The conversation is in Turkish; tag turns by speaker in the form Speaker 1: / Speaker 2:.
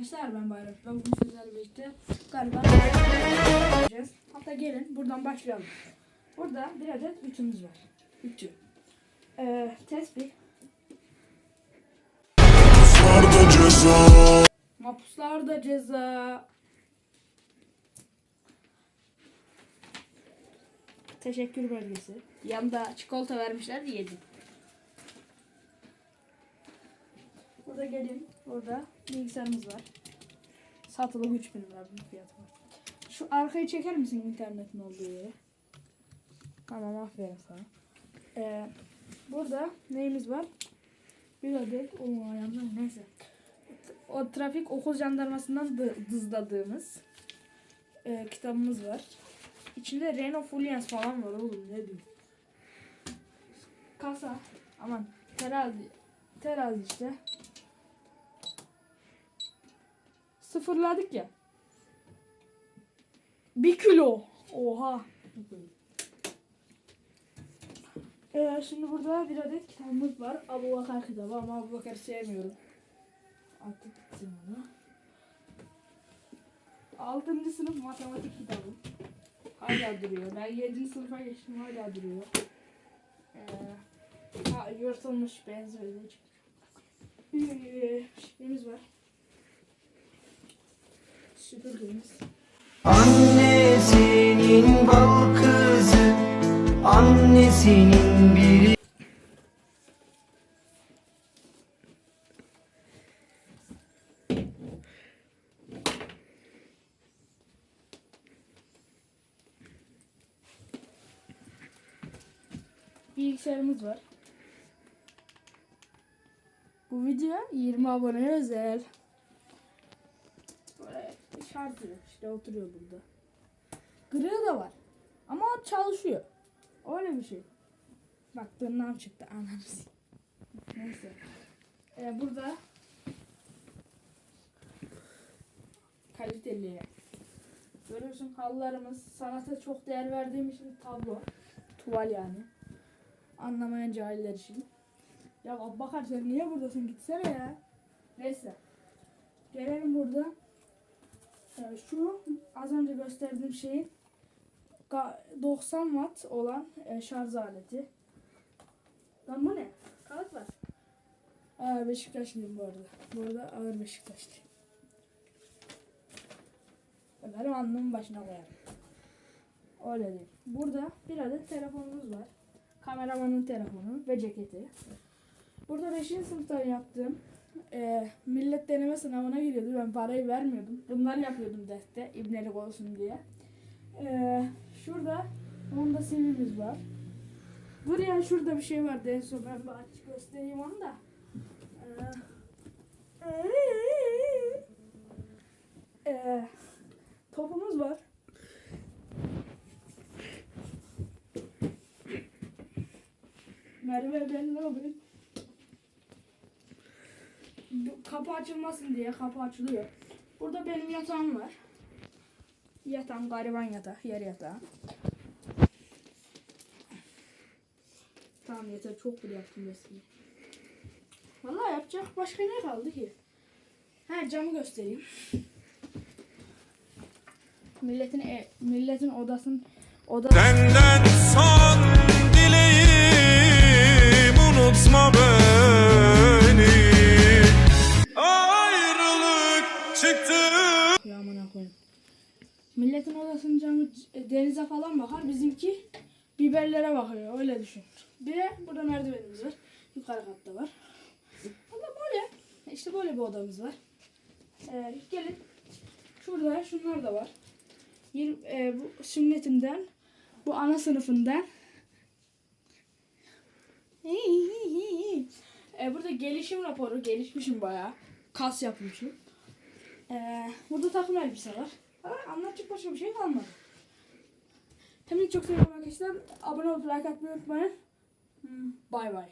Speaker 1: Arkadaşlar ben Bayram. Ben bugün sizlerle birlikte galiba yapacağız. Hatta gelin buradan başlayalım. Burada bir adet ütümüz var. Ütü. Ee, tespih.
Speaker 2: Sarda ceza
Speaker 1: Mapuslarda ceza. Teşekkür belgesi. Yanında çikolata vermişler yedim. Burada gelin. Burada bilgisayarımız var. Satılık 3000 lira bir fiyatı var. Şu arkayı çeker misin internetin olduğu yere? Tamam aferin sana. Ee, burada neyimiz var? Bir adet o ayağımda neyse. O trafik okul jandarmasından dı- dızladığımız e, kitabımız var. İçinde Renault Fluence falan var oğlum ne diyeyim. Kasa aman terazi terazi işte. Sıfırladık ya. Bir kilo. Oha. Ee, şimdi burada bir adet kitabımız var. Abu Bakar kitabı ama Abu Bakar sevmiyorum. Artık gitsin bunu. Altıncı sınıf matematik kitabı. Hala duruyor. Ben yedinci sınıfa geçtim hala duruyor. Ee, ha, yırtılmış benzeri. Ee, şeyimiz var. Süpürgemiz.
Speaker 3: Annesinin bal kızı Annesinin biri
Speaker 1: Bilgisayarımız var. Bu video 20 aboneye özel. Şarjı işte oturuyor burada. Gırığı da var. Ama çalışıyor. Öyle bir şey. Bak tırnağım çıktı ananız. Neyse. Ee, burada kaliteli. Görüyorsun halılarımız sanata çok değer verdiğim için tablo. Tuval yani. Anlamayan cahiller için. Ya Abbakar sen niye buradasın? Gitsene ya. Neyse. Gelelim burada. Ee, şu az önce gösterdiğim şeyin ga- 90 watt olan e, şarj aleti. Lan bu ne? Kağıt var. Aa, Beşiktaşlıyım bu arada. Bu arada ağır Beşiktaşlıyım. Ömer'i alnımın başına koyarım. Öyle değil. Burada bir adet telefonumuz var. Kameramanın telefonu ve ceketi. Burada 5. sınıfta yaptığım e, millet deneme sınavına giriyordu. Ben parayı vermiyordum. Bunları yapıyordum derste ibnelik olsun diye. E, şurada onda CV'miz var. Buraya şurada bir şey vardı en son ben bir aç göstereyim onu da. E, e, topumuz var. Merve ben ne yapayım? Kapı açılmasın diye kapı açılıyor. Burada benim yatağım var. Yatağım gariban yatağı, yer yatağı. Tamam yeter çok bile yaptım resmi. Vallahi yapacak başka ne kaldı ki? Ha camı göstereyim. Milletin e, milletin odasın oda
Speaker 2: Senden son dileğim Unutma beni
Speaker 1: Milletin odasının camı e, denize falan bakar. Bizimki biberlere bakıyor. Öyle düşün. Bir de burada merdivenimiz var. Yukarı katta var. Valla böyle. İşte böyle bir odamız var. Ee, gelin. Şurada şunlar da var. Yir- e, bu sünnetimden, bu ana sınıfından. E, burada gelişim raporu. Gelişmişim bayağı. Kas yapmışım. Ee, burada takım elbise var. Ama anlatacak başka bir şey kalmadı. Hepinizi çok seviyorum arkadaşlar. Abone olup like atmayı unutmayın. Bay bay.